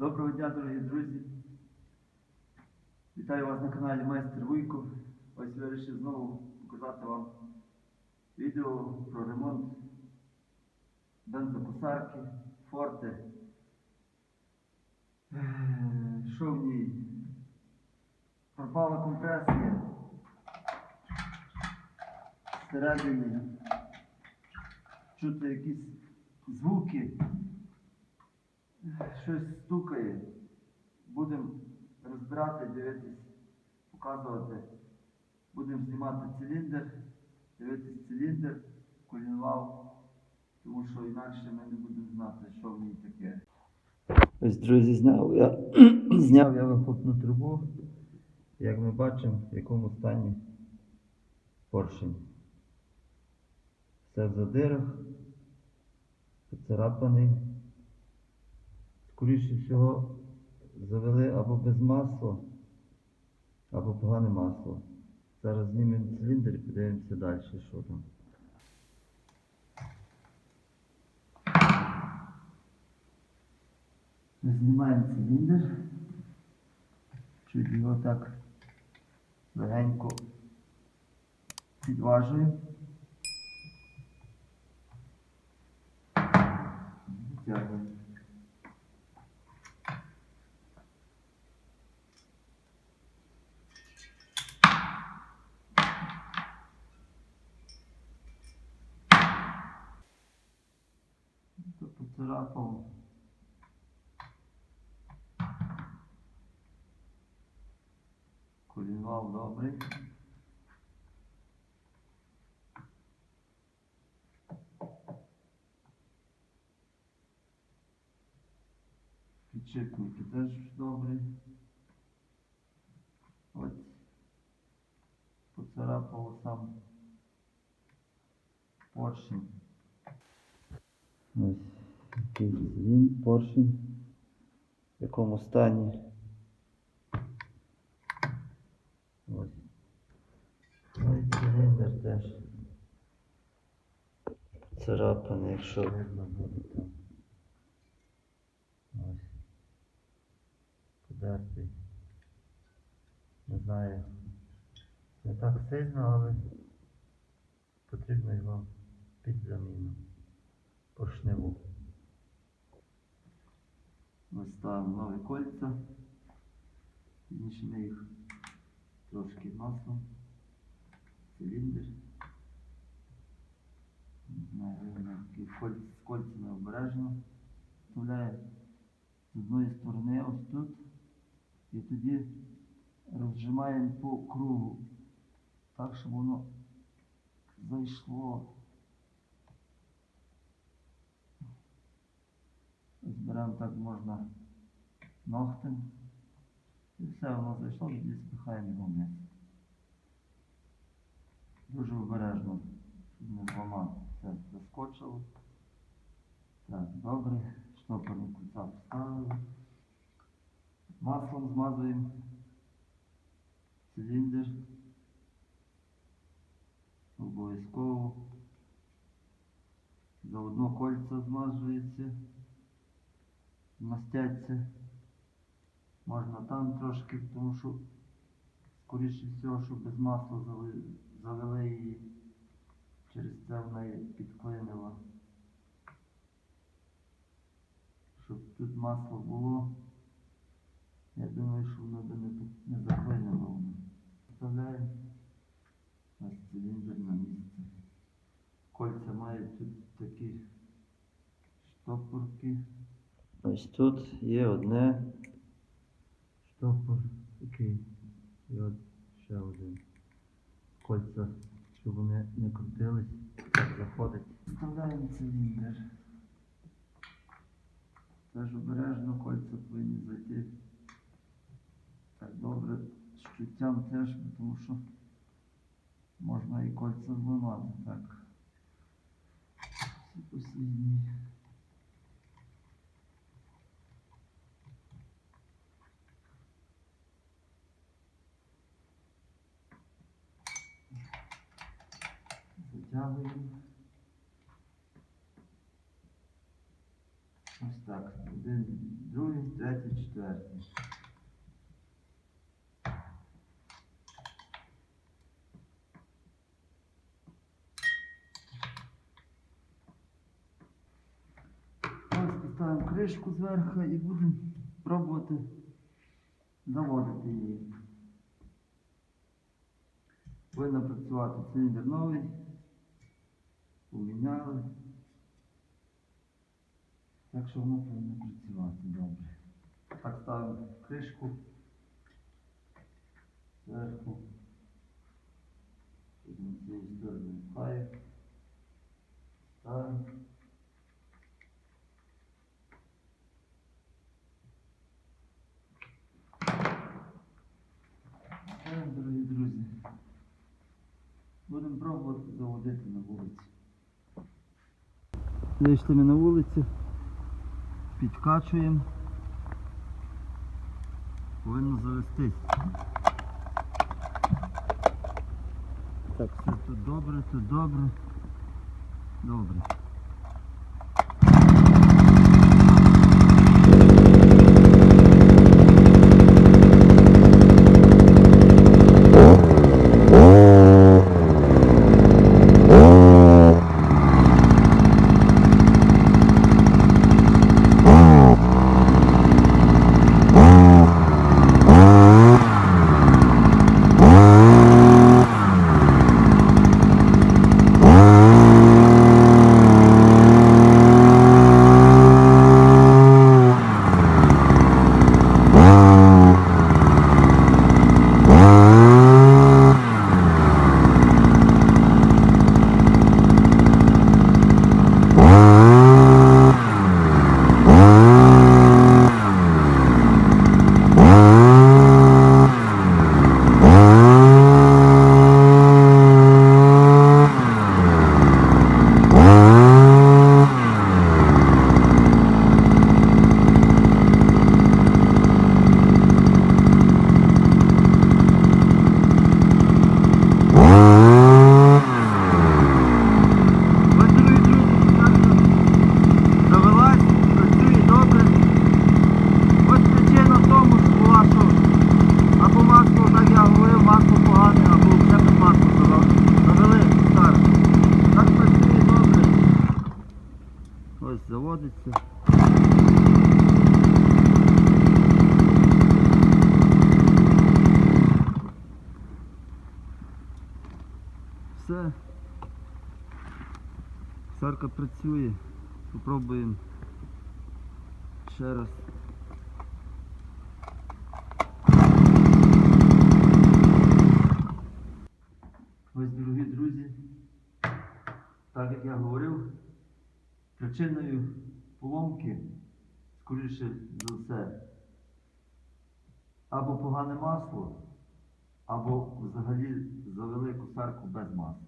Доброго дня, дорогі друзі. Вітаю вас на каналі Майстер Вуйко. Ось вирішив знову показати вам відео про ремонт бензокосарки, форти. Е, Що в ній? Пропала компресія. Всередині чути якісь звуки щось стукає. Будемо розбирати, дивитись, показувати. Будемо знімати циліндр, дивитись циліндр, колінвал, тому що інакше ми не будемо знати, що в ній таке. Ось, друзі, зняв я, зняв я вихлопну трубу. Як ми бачимо, в якому стані поршень. Все в задирах, поцарапаний скоріше всього, завели або без масла, або погане масло. Зараз знімемо циліндр і подивимося далі, що там. Знімаємо циліндр. Чуть його так легенько підважуємо. Витягуємо. То поцарапав. Колінвал добрий. Підшипники теж добрі. Ось поцарапав сам поршень. Ось такий він, поршень, в якому стані. Ось. Циліндр теж царапаний, якщо видно буде там. Ось. Подертий. Не знаю. Не так сильно, але потрібно його під заміну поршневу. Ми ставимо нові кольця. Пізніше їх трошки маслом. Циліндр. З кольцями обережно. Вставляє з одної сторони ось тут. І тоді розжимаємо по кругу. Так, щоб воно зайшло. Зберемо так можна ногтем. І все воно зайшло, тоді спихаємо його вниз. Дуже обережно, щоб не зламати. Все, заскочило. Так, добре. Штопорні кульця поставили. Маслом змазуємо циліндр. Обов'язково. Заодно кольця змазується мастяться. Можна там трошки, тому що, скоріше всього, що без масла завели, завели її, через це вона і підклинила. Щоб тут масло було, я думаю, що воно би не, не заклинило. Вставляємо ось циліндр на місце. Кольця мають тут такі штопорки. Ось тут є одне штопор такий. І от ще один. Кольця, щоб вони не крутились, так заходить. Вставляємо циліндр. Теж обережно кольця повинні зайти. Так добре, з чуттям теж, тому що можна і кольця зламати. Так. Всі послідні. Затягуємо. Ось Так, один, другий, третій, четвертий. Ось поставимо кришку зверху і будемо пробувати заводити її. Повинна працювати циліндр новий. Поміняли. Так що воно повинно працювати добре. Так ставимо кришку зверху. На цієї сторони пхаю. Ставимо. Дорогі друзі. Будемо пробувати заводити на вулиці. Вийшли ми на вулицю, підкачуємо. Повинно завестись. Так, все тут добре, тут добре. Добре. Ось, дорогі друзі, катка завелась, працює добре. Ось причина в тому, що була, що або масло, так я говорив, масло погане, або вже без масло завели. Завели старт. Так працює добре. Ось заводиться. Все. Сарка працює. Попробуємо ще раз. Ось, дорогі друзі, так як я говорив, причиною поломки, скоріше за все, або погане масло, або взагалі завели косарку без масла.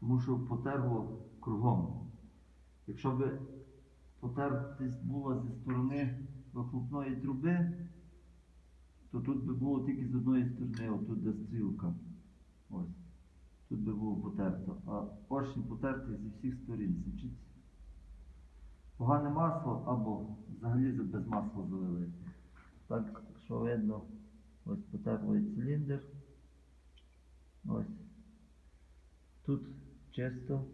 Тому що потерло кругом. Якщо б потертість була зі сторони вихлопної труби, то тут би було тільки з одної сторони, отут де стрілка. Ось. Тут би було потерто. А поршень потертий зі всіх сторін. Погане масло або взагалі без масла залили. Так, що видно, ось потерлий циліндр. Ось. Тут чисто,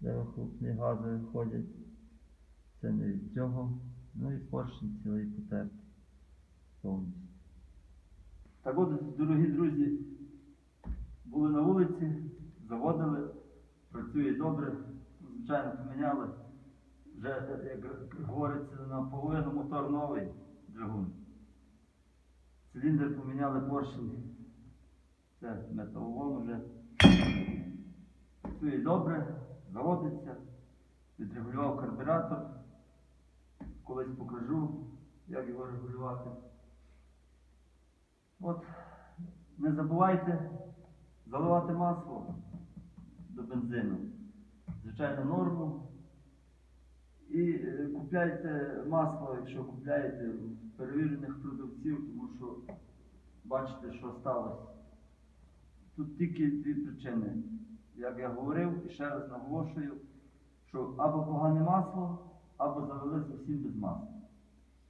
де вихлопні гази виходять. Це не від цього. Ну і поршень цілий потертий. Повністю. Так от, дорогі друзі, були на вулиці, заводили, працює добре. Звичайно, поміняли. Вже, як говориться, наполовину мотор новий двигун. Циліндр поміняли поршень. Це металолом вже. Працює добре, заводиться, відрегулював карбюратор. Колись покажу, як його регулювати. От, не забувайте заливати масло до бензину. Звичайно, норму. Купляйте масло, якщо купляєте перевірених продавців, тому що бачите, що сталося. Тут тільки дві причини. Як я говорив і ще раз наголошую, що або погане масло, або завели зовсім без масла.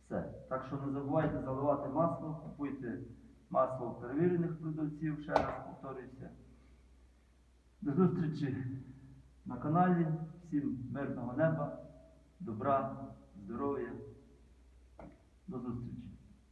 Все. Так що не забувайте заливати масло, купуйте масло перевірених продавців, ще раз повторююся. До зустрічі на каналі. Всім мирного неба, добра, здоров'я. До зустрічі.